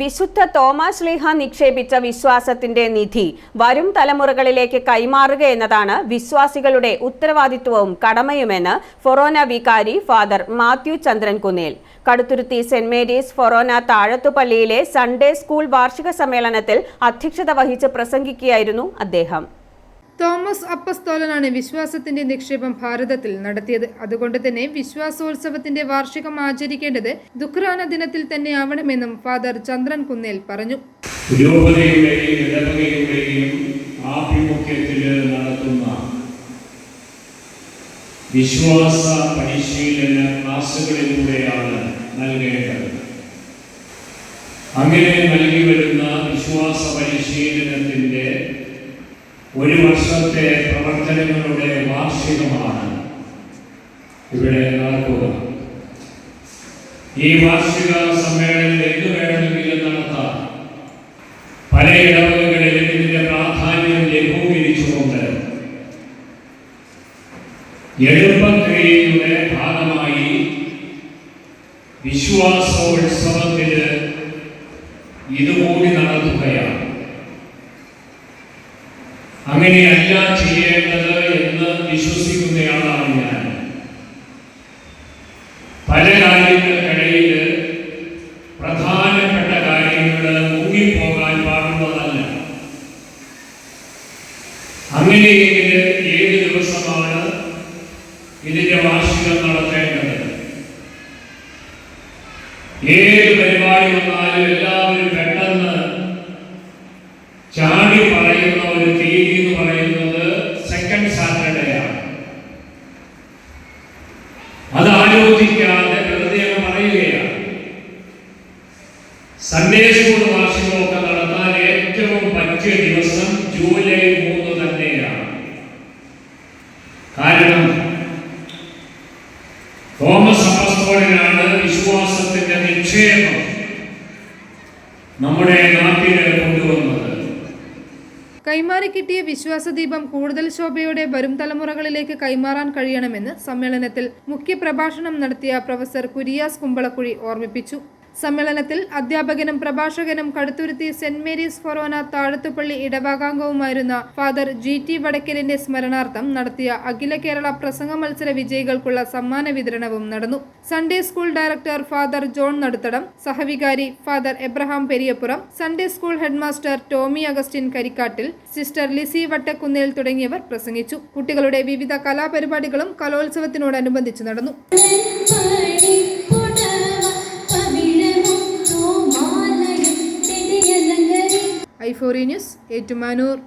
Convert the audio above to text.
വിശുദ്ധ തോമാസ് ലീഹ നിക്ഷേപിച്ച വിശ്വാസത്തിന്റെ നിധി വരും തലമുറകളിലേക്ക് കൈമാറുക എന്നതാണ് വിശ്വാസികളുടെ ഉത്തരവാദിത്വവും കടമയുമെന്ന് ഫൊറോന വികാരി father Mathew Chandrankunnel. Kaduthuruthy saint Mary's forane താഴത്തുപള്ളിയിലെ Sunday school വാർഷിക സമ്മേളനത്തിൽ അധ്യക്ഷത വഹിച്ച് പ്രസംഗിക്കുകയായിരുന്നു അദ്ദേഹം. തോമസ് അപ്പസ്തോലനാണ് വിശ്വാസത്തിന്റെ നിക്ഷേപം ഭാരതത്തിൽ നടത്തിയത്. അതുകൊണ്ട് തന്നെ വിശ്വാസോത്സവത്തിന്റെ വാർഷികം ആചരിക്കേണ്ടത് ദുഃഖ്രാന ദിനത്തിൽ തന്നെ ആവണമെന്നും ഫാദർ ചന്ദ്രൻ കുന്നേൽ പറഞ്ഞു ആഭിമുഖ്യത്തിൽ നടത്തുന്ന വിശ്വാസ പരിശീലന ക്ലാസുകളിലൂടെയാണ് നൽകേണ്ടത്. അങ്ങനെ നൽകി വരുന്ന വിശ്വാസ പരിശീലനത്തിന്റെ ഒരു വർഷത്തെ പ്രവർത്തനങ്ങളുടെ വാർഷികമാണ് ഇവിടെ നടക്കുക ഈ വാർഷിക സമ്മേളനം എന്ത് വേണമെങ്കിലും നടത്താം. പല ഇടവകകളിലും ഇതിന്റെ പ്രാധാന്യം ലഘൂകരിച്ചുകൊണ്ട് എളുപ്പക്രിയയുടെ ഭാഗമായി വിശ്വാസോത്സവത്തിന് ഇതുകൂടി നടത്തുകയാണ്. അങ്ങനെയല്ല ചെയ്യേണ്ടത് എന്ന് വിശ്വസിക്കുന്നയാളാണ് ഞാൻ. പല കാര്യങ്ങൾക്കിടയിൽ പ്രധാനപ്പെട്ട കാര്യങ്ങൾ മുങ്ങിപ്പോകാൻ പാടുള്ളതല്ല. അങ്ങനെയെങ്കിൽ ഏത് ദിവസമാണ് ഇതിന്റെ വാർഷികം നടത്തേണ്ടത്? ഏത് പരിപാടി വന്നാലും എല്ലാവരും പെട്ടെന്ന് ചാടി പറയുന്ന ഒരു തീയതി എന്ന് പറയുന്നത് സെക്കൻഡ് സാറ്റർഡേ ആണ്. അത് ആലോചിക്കാതെ വെറുതെ പറയുകയാണ്. സൺഡേ സ്കൂൾ വാർഷികമൊക്കെ നടത്താൻ ഏറ്റവും പറ്റിയ ദിവസം ജൂലൈ മൂന്ന് തന്നെയാണ്. കാരണം തോമസ് അപ്പസ്തോളിനാണ് വിശ്വാസത്തിന്റെ നിക്ഷേപം. നമ്മുടെ നാട്ടിൽ കൈമാറി കിട്ടിയ വിശ്വാസദീപം കൂടുതൽ ശോഭയോടെ വരും തലമുറകളിലേക്ക് കൈമാറാൻ കഴിയണമെന്ന് സമ്മേളനത്തിൽ മുഖ്യപ്രഭാഷണം നടത്തിയ പ്രൊഫസർ കുര്യാസ് കുമ്പളക്കുഴി ഓർമ്മിപ്പിച്ചു സമ്മേളനത്തിൽ അധ്യാപകനും പ്രഭാഷകനും Kaduthuruthy saint Mary's forane Thazhathupally ഇടവകാംഗവുമായിരുന്ന father G T വടക്കലിന്റെ സ്മരണാർത്ഥം നടത്തിയ അഖില കേരള പ്രസംഗ മത്സര വിജയികൾക്കുള്ള സമ്മാന വിതരണവും നടന്നു. Sunday school director father John Naduthadam സഹവികാരി father Abraham Periyappuram Sunday school headmaster Tommy Augustine Karikkattil sister Lissy Vattakunnil തുടങ്ങിയവർ പ്രസംഗിച്ചു. കുട്ടികളുടെ വിവിധ കലാപരിപാടികളും കലോത്സവത്തിനോടനുബന്ധിച്ച് നടന്നു. ന്യൂസ് ഏറ്റുമാനൂർ.